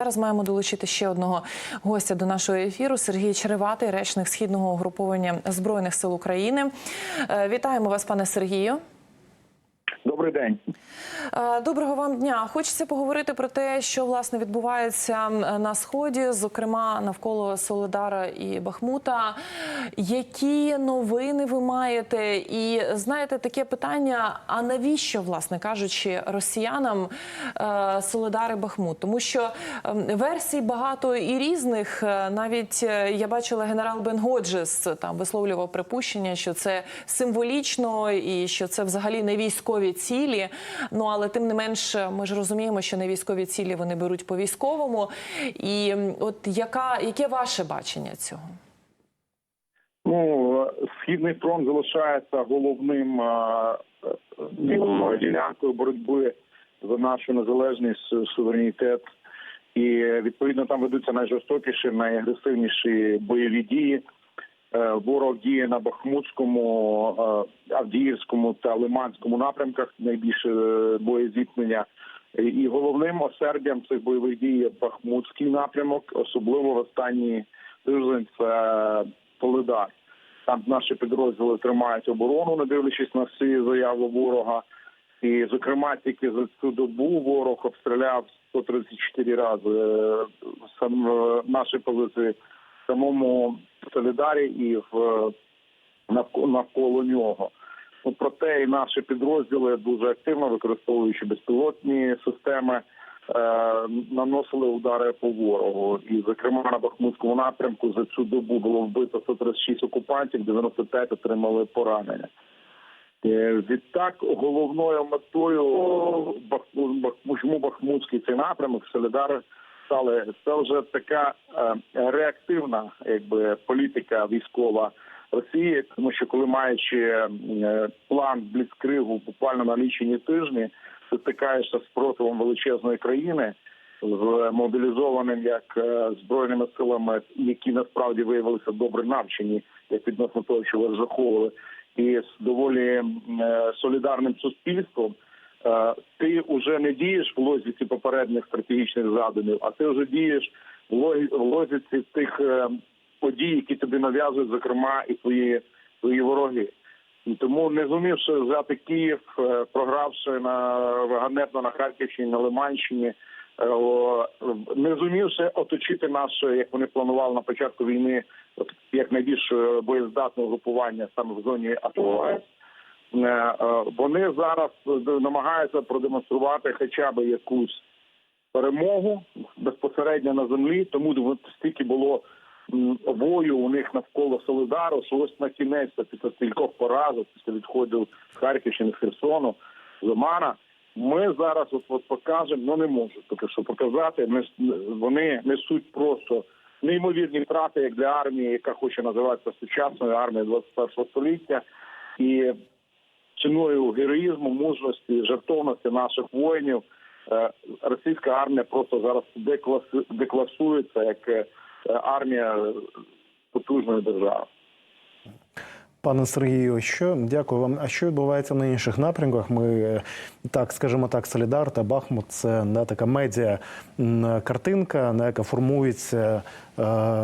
Зараз маємо долучити ще одного гостя до нашого ефіру. Сергій Череватий, речник східного угруповання збройних сил України. Е, Вітаємо вас, пане Сергію. Добрий день. Е, Доброго вам дня. Хочеться поговорити про те, що власне відбувається на сході, зокрема навколо Солидара і Бахмута. Які новини ви маєте? І знаєте, таке питання: а навіщо, власне кажучи, росіянам е, Солидар і Бахмут? Тому що версій багато і різних. Е, Навіть я бачила генерал Бен Годжес там висловлював припущення, що це символічно і що це взагалі не військові цілі. Ну але тим не менш, ми ж розуміємо, що не військові цілі вони беруть по військовому. І от яка яке ваше бачення цього? Ну східний фронт залишається головним е, е, ділянкою боротьби за нашу незалежність, суверенітет. І відповідно там ведуться найжорстокіші, найагресивніші бойові дії. Е, Ворог діє на Бахмутському, е, Авдіївському та Лиманському напрямках найбільше е, боєзіткнення. І- головним осердям цих бойових дій є Бахмутський напрямок, особливо в останній тиждень це Солидар. Там наші підрозділи тримають оборону, не дивлячись на всі заяви ворога. І, зокрема, тільки за цю добу ворог обстріляв 134 рази сам наші позиції самому Солідарі і в навколо, нього. Ну, проте і наші підрозділи дуже активно використовуючи безпілотні системи, е, наносили удари по ворогу. І, зокрема, на Бахмутському напрямку за цю добу було вбито 136 окупантів, 95 отримали поранення. Е, Відтак, головною метою Бахму- Бахму- Бахмутський цей напрямок Солідар стали це вже така е, реактивна, якби політика військова Росії, тому що коли маючи е, план бліцкригу буквально на лічені тижні, ти стикаєшся з спротивом величезної країни з мобілізованим як е, збройними силами, які насправді виявилися добре навчені, як відносно того, що ви розраховували, і з доволі солідарним суспільством. Е, Ти вже не дієш в логіці попередніх стратегічних задумів, а ти вже дієш в логі- логіці тих е, подій, які тобі нав'язують, зокрема, і твої твої вороги. Тому не зумівши взяти Київ, е, програвши на ганебно на Харківщині, на Лиманщині, не зумівши оточити наше, як вони планували на початку війни, як найбільш боєздатне групування саме в зоні АТО. Е, е, Вони зараз е, намагаються продемонструвати хоча б якусь перемогу безпосередньо на землі. Тому стільки було бою у них навколо Солидару, ось на кінець після стількох поразок, після відходу з Харківщини, з Херсону, з Омана, ми зараз от, от покажемо, ну не можуть поки що показати. Ми вони несуть просто неймовірні втрати, як для армії, яка хоче називатися сучасною армією 21 століття, і ціною героїзму, мужності, жертовності наших воїнів. е, Російська армія просто зараз декласується як е, армія потужної держави. Пане Сергію, що дякую вам. А що відбувається на інших напрямках? Ми е, так скажімо так, Солідар та Бахмут це не така медіа картинка, на яка формується е,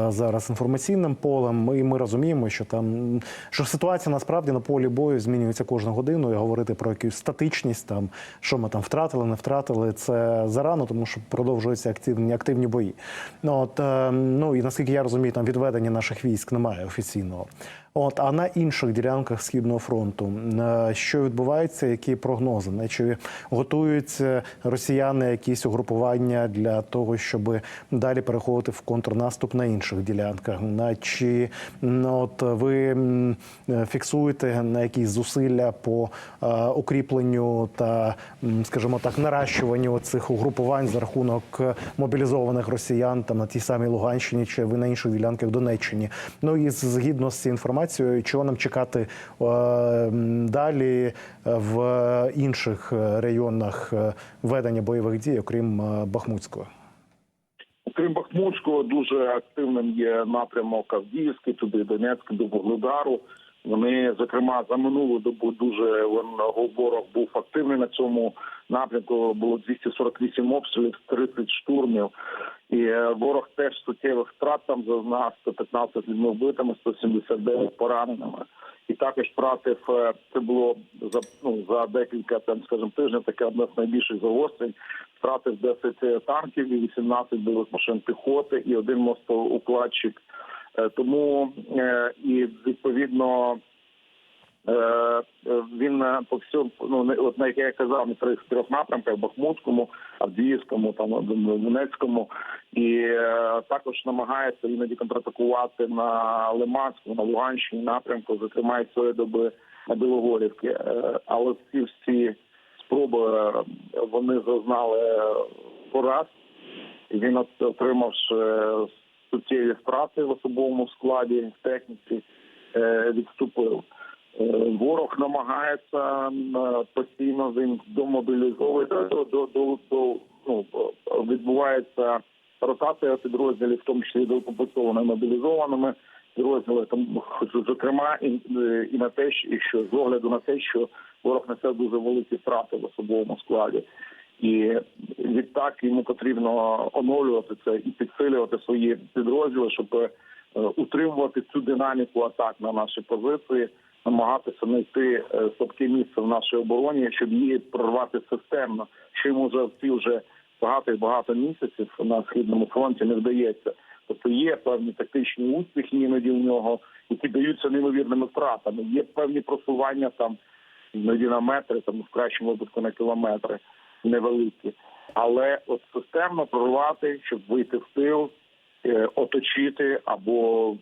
зараз інформаційним полем. І ми розуміємо, що там що ситуація насправді на полі бою змінюється кожну годину. І говорити про якусь статичність, там що ми там втратили, не втратили. Це зарано, тому що продовжуються активні активні бої. Ну от е, ну і наскільки я розумію, там відведення наших військ немає офіційного. От а на інших ділянках східного фронту е, що відбувається? Які прогнози? Не чи готують е, росіяни якісь угрупування для того, щоб далі переходити в контрнаступ на інших ділянках? Чи от ви е, фіксуєте на якісь зусилля по е, укріпленню та, скажімо так, наращуванню цих угрупувань за рахунок е, мобілізованих росіян там на тій самій Луганщині чи ви на інших ділянках Донеччині? Ну і згідно з цією інформацією, чого нам чекати е, далі е, в інших е, районах ведення бойових дій, окрім Бахмутського? Крім Бахмутського, дуже активним є напрямок Авдіївський, туди Донецьк, до Вугледару. Вони, зокрема, за минулу добу дуже ворог був активний на цьому напрямку. Було 248 обстрілів, 30 штурмів. І е, ворог теж суттєвих втрат там зазнав 115 людьми вбитими, 179 пораненими. І також втратив е, це було за ну за декілька там, скажімо, тижнів. Таке одне з найбільших загострень. Втратив 10 танків і 18 бойових машин піхоти і один мостоукладчик. Е, Тому е, і відповідно Е, е, він е, по всьому, ну от на як я казав, на трьох трьох напрямках Бахмутському, Авдіївському, там Донецькому, і е, також намагається іноді контратакувати на Лиманському, на Луганщині напрямку, зокрема і цієї доби на Білогорівки. Е, але всі всі спроби е, вони зазнали е, пораз. Він от- отримавши е, суттєві втрати в особовому складі, в техніці, е, відступив. Е, Ворог намагається е, постійно він домобілізовує до, до, до, до, ну, відбувається ротація підрозділів, в тому числі до укомплектованими мобілізованими підрозділами. Там зокрема і, і на те, що з огляду на те, що ворог несе дуже великі втрати в особовому складі. І відтак йому потрібно оновлювати це і підсилювати свої підрозділи, щоб е, утримувати цю динаміку атак на наші позиції, намагатися знайти е, слабке місце в нашій обороні, щоб її прорвати системно, що йому вже ці вже багато і багато місяців на східному фронті не вдається. Тобто є певні тактичні успіхи іноді в нього, які даються неймовірними втратами. Є певні просування там іноді на метри, там в кращому випадку на кілометри невеликі. Але от системно прорвати, щоб вийти в тил, е, оточити або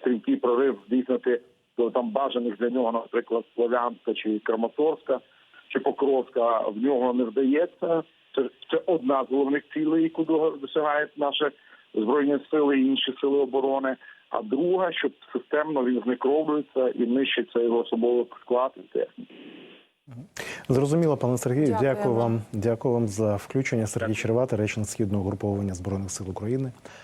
стрімкий прорив здійснити до там бажаних для нього, наприклад, Слов'янська чи Краматорська чи Покровська, в нього не вдається. Це, це одна з головних цілей, яку до- досягають наші збройні сили і інші сили оборони. А друга, щоб системно він знекровлюється і нищиться його особовий склад і техніка. Зрозуміло, пане Сергію. Дякуємо. Дякую вам. Дякую вам за включення. Сергій Червата, речник східного груповання збройних сил України.